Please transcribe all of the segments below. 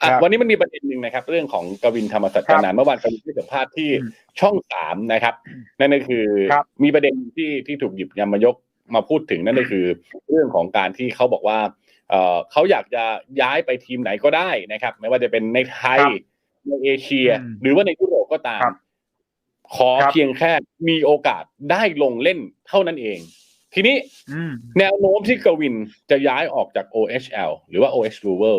อะครับวันนี้มันมีประเด็นหนึ่งนะครับ เรื่องของกวินธรรมสัจจานันท์เมื่อวานกวินให้สัมภาษณ์ที่อืมช่องสามนะครับ นั่นก็คือครับมีประเด็นที่ที่ถูกหยิบยำมายกมาพูดถึงนั่นก็คือ เรื่องของการที่เขาบอกว่าเอ่อเขาอยากจะย้ายไปทีมไหนก็ได้นะครับ ไม่ว่าจะเป็นในไทยครับในเอเชียอืมหรือว่าในยุโรปก็ตามครับขอครับเพียงแค่มีโอกาสได้ลงเล่นเท่านั้นเอง ทีนี้อืมแนวโน้มที่กวินจะย้ายออกจาก OHL หรือว่า OH r u v e l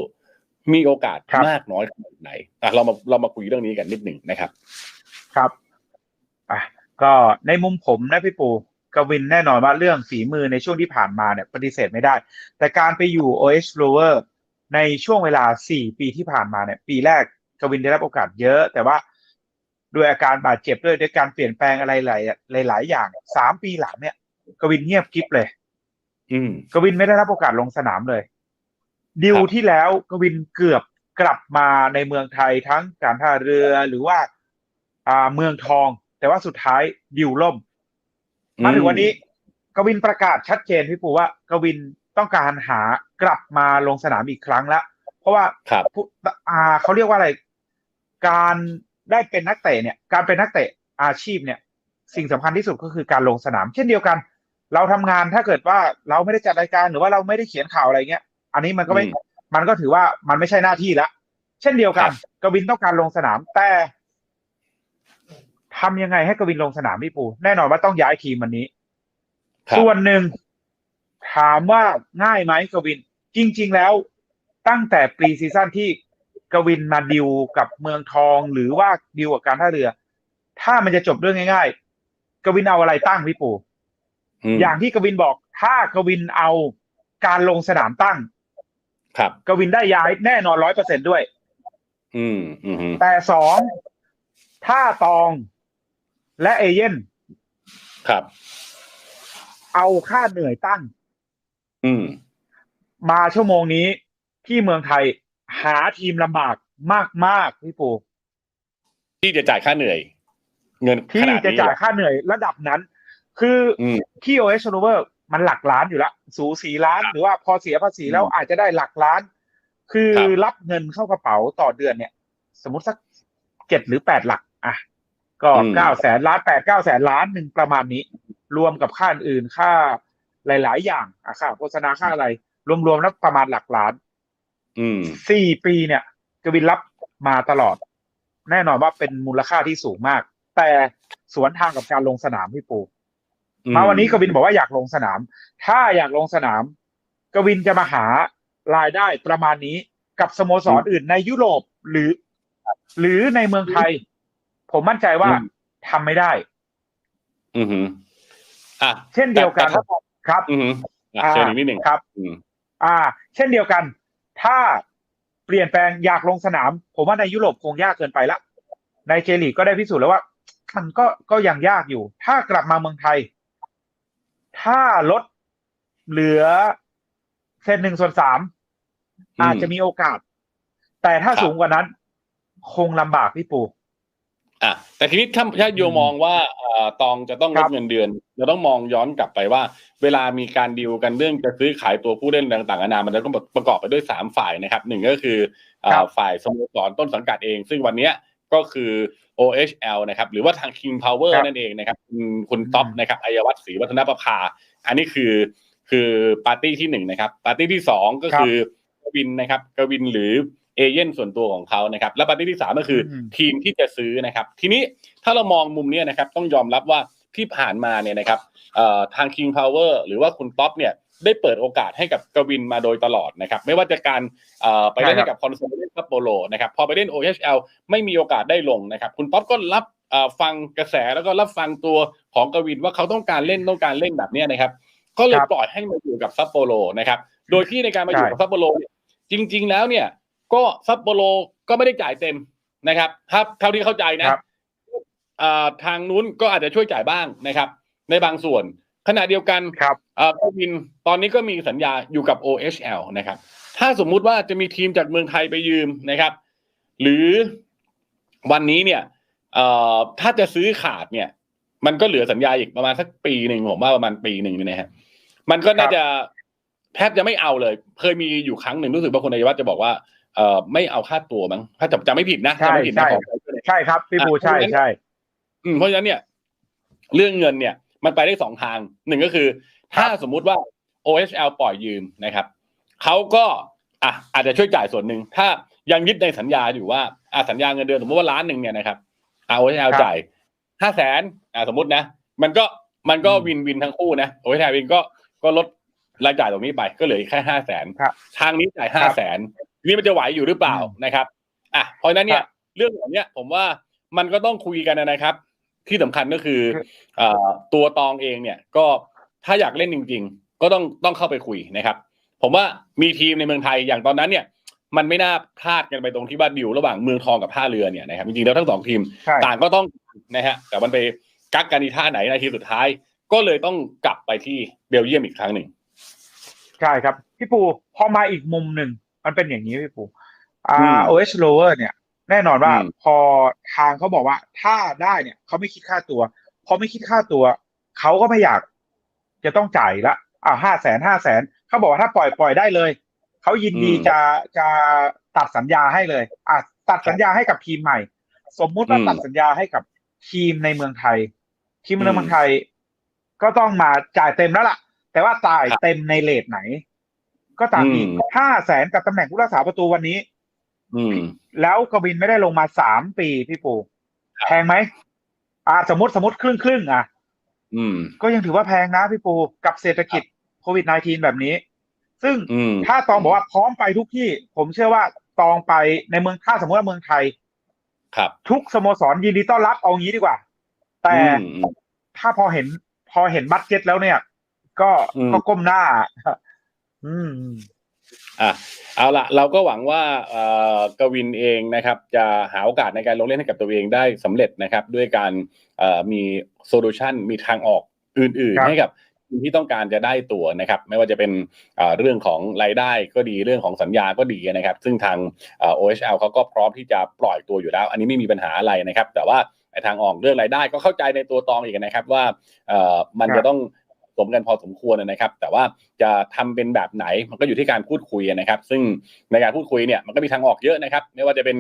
มีโอกาสครับมากน้อยขนาดไหนอะเรามาเรามาคุยเรื่องนี้กันนิดหนึ่งนะครับ ครับอะก็ในมุมผมนะพี่ปูกวินแน่นอนว่าเรื่องฝีมือในช่วงที่ผ่านมาเนี่ยปฏิเสธไม่ได้ แต่การไปอยู่ OH Rover ในช่วงเวลา 4 ปีที่ผ่านมาเนี่ย ปีแรกกวินได้รับโอกาสเยอะ แต่ว่าด้วยอาการบาดเจ็บด้วยด้วยการเปลี่ยนแปลงอะไรหลายหลายๆอย่างสามปีหลังเนี่ย กวินเงียบกริบเลย อืม กวินไม่ได้รับโอกาสลงสนามเลย ดิวครับที่แล้วกวินเกือบกลับมาในเมืองไทยทั้งการท่าเรือหรือว่า อ่าเมืองทอง แต่ว่าสุดท้ายดิวล่ม มาถึงวันนี้กวินประกาศชัดเจนพี่ปูว่ากวินต้องการหากลับมาลงสนามอีกครั้งแล้วเพราะว่าครับผู้อ่าเขาเรียกว่าอะไร การได้เป็นนักเตะเนี่ย การเป็นนักเตะอาชีพเนี่ย สิ่งสำคัญที่สุดก็คือการลงสนาม เช่นเดียวกัน เราทำงานถ้าเกิดว่าเราไม่ได้จัดรายการหรือว่าเราไม่ได้เขียนข่าวอะไรเงี้ย อันนี้มันก็ไม่อืมมันก็ถือว่ามันไม่ใช่หน้าที่ละ เช่นเดียวกันกวินต้องการลงสนามแต่ทำยังไงให้กวินลงสนามพี่ปู แน่นอนว่าต้องย้ายทีมวันนี้ครับส่วนหนึ่งถามว่าง่ายไหมกวิน จริง ๆ แล้วตั้งแต่ปรีซีซั่นที่กวินมาดิวกับเมืองทองหรือว่าดิวกับการท่าเรือ ถ้ามันจะจบเรื่องง่าย ๆ กวินเอาอะไรตั้งพี่ปูมอย่างที่กวินบอก ถ้ากวินเอาการลงสนามตั้ง ครับกวินได้ย้ายแน่นอนร้อยเปอร์เซ็นด้วยอืมอืมอืมแต่สองถ้าตองและเอเย่นครับ เอาค่าเหนื่อยตั้ง อืม มาชั่วโมงนี้ที่เมืองไทยหาทีมลำบากมากๆพี่ปูที่จะจ่ายค่าเหนื่อย เงินขที่นาดจะนี้จ่ายค่าเหนื่อยระดับนั้น คืออมที่ OS r o v e r มันหลักล้านอยู่แล้วสูสีล้านหรือว่าพอเสียภาษีแล้วอืมอาจจะได้หลักล้าน คือครับรับเงินเข้ากระเป๋าต่อเดือนเนี่ย สมมติสักเจ็ดหรือแปดหลัก อะ ก็เก้าแสนล้านแปดเก้าแสนล้านหนึ่งประมาณนี้ รวมกับค่าอื่นๆค่าหลาย ๆ อย่างอะค่าโฆษณาค่าอะไร รวมๆแล้วประมาณหลักล้านอืมสี่ปีเนี่ยกวินรับมาตลอด แน่นอนว่าเป็นมูลค่าที่สูงมาก แต่สวนทางกับการลงสนามพี่ปู มาวันนี้กวินบอกว่าอยากลงสนาม ถ้าอยากลงสนาม กวินจะมาหารายได้ประมาณนี้กับสโมสรอื่นในยุโรปหรือ หรือในเมืองไทย ผมมั่นใจว่าอืมทำไม่ได้ อืมอืมอะเช่นเดียวกันแต่ถ้าครับ อืมอะเชิญอีกนิดหนึ่งครับอืมอ่า เช่นเดียวกัน ถ้าเปลี่ยนแปลงอยากลงสนาม ผมว่าในยุโรปคงยากเกินไปละในเจลีกก็ได้พิสูจน์แล้วว่า มันก็ก็ยังยากอยู่ ถ้ากลับมาเมืองไทย ถ้าลดเหลือเศษหนึ่งส่วนสามอืมอาจจะมีโอกาส แต่ถ้าครับสูงกว่านั้น คงลำบากพี่ปูอะแต่ทีนี้ถ้าถ้าโยมองว่าเอ่อตองจะต้องคลรัดบเงินเดือนเราต้องมองย้อนกลับไปว่า เวลามีการดีลกันเรื่องจะซื้อขายตัวผู้เล่นต่างๆนานามันจะต้องประกอบไปด้วยสามฝ่ายนะครับหนึ่งก็คือเอ่อครับฝ่ายสโมสรต้นสังกัดเอง ซึ่งวันเนี้ย ก็คือ OHL นะครับหรือว่าทาง King Power ครับนั่นเองนะครับคุณคุณท็อปอืมนะครับอัยวัฒน์ศรีวัฒนประภา อันนี้คือคือปาร์ตี้ที่หนึ่งนะครับปาร์ตี้ที่สองก็คือกวินนะครับกวินหรือเอเย่นส่วนตัวของเขานะครับ และปาร์ตี้ที่สามก็คืออมทีมที่จะซื้อนะครับ ทีนี้ถ้าเรามองมุมเนี้ยนะครับต้องยอมรับว่าที่ผ่านมาเนี่ยนะครับเอ่อทาง King Power หรือว่าคุณท็อปเนี่ย ได้เปิดโอกาสให้กับกวินมาโดยตลอดนะครับไม่ว่าจะการเอ่อไปเล่นใช่ครัให้บกับคอนโซลเล่นซัปโปโลนะครับพอไปเล่น OHL ไม่มีโอกาสได้ลงนะครับคุณท็อปก็รับเอ่อฟังกระแสแล้วก็รับฟังตัวของกวินว่าเขาต้องการเล่นต้องการเล่นแบบเนี้ยนะครับก็เลยครับปล่อยให้มาอยู่กับซัปโปโลนะครับโดยที่ในการมาอยู่ใช่กับซัปโปโลเนี่ยจริง ๆ แล้วเนี่ยก็ซัปโปโลก็ไม่ได้จ่ายเต็มนะครับถ้าเท่าที่เข้าใจนะครับอ่าทางนู้นก็อาจจะช่วยจ่ายบ้างนะครับ ในบางส่วน ขณะเดียวกันครับอ่ากวินตอนนี้ก็มีสัญญาอยู่กับ OHL นะครับ ถ้าสมมุติว่าจะมีทีมจากเมืองไทยไปยืมนะครับ หรือวันนี้เนี่ยเอ่อถ้าจะซื้อขาดเนี่ย มันก็เหลือสัญญาอีกประมาณสักปีหนึ่งผมว่าประมาณปีหนึ่งเนี่ยนะฮะมันก็น่าจะแทบจะไม่เอาเลย เคยมีอยู่ครั้งหนึ่งรู้สึกว่าคนนายวัฒน์จะบอกว่าเอ่อไม่เอาค่าตัวมั้งถ้าจำจำไม่ผิดนะใช่จำไม่ผิดนะใช่ของใช่ครับพี่ปูอะใช่ใช่อืมเพราะฉะนั้นเนี่ย เรื่องเงินเนี่ย มันไปได้สองทางหนึ่งก็คือ ถ้าสมมุติว่า OHL ปล่อยยืมนะครับเขาก็อะอาจจะช่วยจ่ายส่วนหนึ่ง ถ้ายังยึดในสัญญาอยู่ว่าอะสัญญาเงินเดือนสมมติว่าล้านหนึ่งเนี่ยนะครับอะ OHL จ่ายห้าแสนอะสมมตินะ มันก็มันก็วินวินทั้งคู่นะ OHL วินก็ก็ลดรายจ่ายตรงนี้ไปก็เหลือแค่ห้าแสนครับทางนี้จ่ายห้าแสนทีนี้มันจะไหวอยู่หรือเปล่านะครับอะเพราะฉะนั้นเนี่ยเรื่องแบบเนี้ยผมว่ามันก็ต้องคุยกันนะครับ ที่สำคัญก็คือเอ่อตัวตองเองเนี่ยก็ถ้าอยากเล่นจริง ๆ ก็ต้องต้องเข้าไปคุยนะครับ ผมว่ามีทีมในเมืองไทยอย่างตอนนั้นเนี่ย มันไม่น่าพลาดกันไปตรงที่ว่าดิวระหว่างเมืองทองกับท่าเรือเนี่ยนะครับจริงๆแล้วทั้งสองทีมใช่ต่างก็ต้องนะฮะแต่มันไปกักกันอีท่าไหนในทีสุดท้าย ก็เลยต้องกลับไปที่เบลเยียมอีกครั้งหนึ่งใช่ครับ พี่ปูพอมาอีกมุมหนึ่งมันเป็นอย่างนี้พี่ปูอ่อืมา OH lower เนี่ย แน่นอนว่าอืมพอทางเขาบอกว่าถ้าได้เนี่ยเขาไม่คิดค่าตัวพอไม่คิดค่าตัวเขาก็ไม่อยากจะต้องจ่ายละอ่าห้าแสนห้าแสนเขาบอกว่าถ้าปล่อยปล่อยได้เลยเขายินดีจะจะตัดสัญญาให้เลย อะตัดสัญญาให้กับทีมใหม่ สมมุติว่าอืมตัดสัญญาให้กับทีมในเมืองไทย ทีมในอืมเมืองไทย ก็ต้องมาจ่ายเต็มแล้วล่ะ แต่ว่าจ่ายครับเต็มในเลทไหน ก็ตามอีกอืมห้าแสนกับตำแหน่งผู้รักษาประตูวันนี้ อืม แล้วกวินไม่ได้ลงมาสามปีพี่ปูครับแพงไหมอ่าสมมติสมมติครึ่งครึ่งๆอะ อืม ก็ยังถือว่าแพงนะพี่ปูกับเศรษฐกิจโควิด -19 แบบนี้ ซึ่งอืมถ้าตองบอกว่าพร้อมไปทุกที่ ผมเชื่อว่าตองไปในเมืองถ้าสมมติว่าเมืองไทย ครับ ทุกสโมสรยินดีต้อนรับเอางี้ดีกว่า แต่อืมถ้าพอเห็นพอเห็นบัตเจ็ตแล้วเนี่ย ก็อืมก็ก้มหน้า อืม อะเอาละเราก็หวังว่าเอ่อกวินเองนะครับ จะหาโอกาสในการลงเล่นให้กับตัวเองได้สำเร็จนะครับ ด้วยการเอ่อมีโซลูชันมีทางออกอื่นครับๆให้กับทีมที่ต้องการจะได้ตัวนะครับ ไม่ว่าจะเป็นเอ่อเรื่องของรายได้ก็ดีเรื่องของสัญญาก็ดีนะครับ ซึ่งทางเอ่อ OHL เขาก็พร้อมที่จะปล่อยตัวอยู่แล้ว อันนี้ไม่มีปัญหาอะไรนะครับ แต่ว่าไอ้ทางออกเรื่องรายได้ก็เข้าใจในตัวตองอีกนะครับว่าเอ่อมันครับจะต้อง สมกันพอสมควรนะครับ แต่ว่าจะทำเป็นแบบไหนมันก็อยู่ที่การพูดคุยนะครับ ซึ่งในการพูดคุยเนี่ยมันก็มีทางออกเยอะนะครับ ไม่ว่าจะเป็น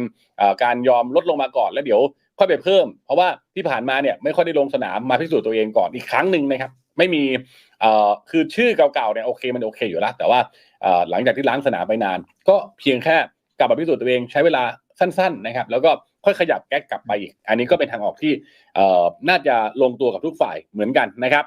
การยอมลดลงมาก่อนแล้วเดี๋ยวค่อยไปเพิ่ม เพราะว่าที่ผ่านมาเนี่ยไม่ค่อยได้ลงสนามมาพิสูจน์ตัวเองก่อนอีกครั้งหนึ่งนะครับไม่มีคือชื่อเก่าๆเนี่ยโอเคมันโอเคอยู่แล้วแต่ว่าหลังจากที่ล้างสนามไปนาน ก็เพียงแค่กลับมาพิสูจน์ตัวเองใช้เวลาสั้น ๆนะครับ แล้วก็ค่อยขยับแก๊กกลับไปอีก อันนี้ก็เป็นทางออกที่น่าจะลงตัวกับทุกฝ่ายเหมือนกันนะครับ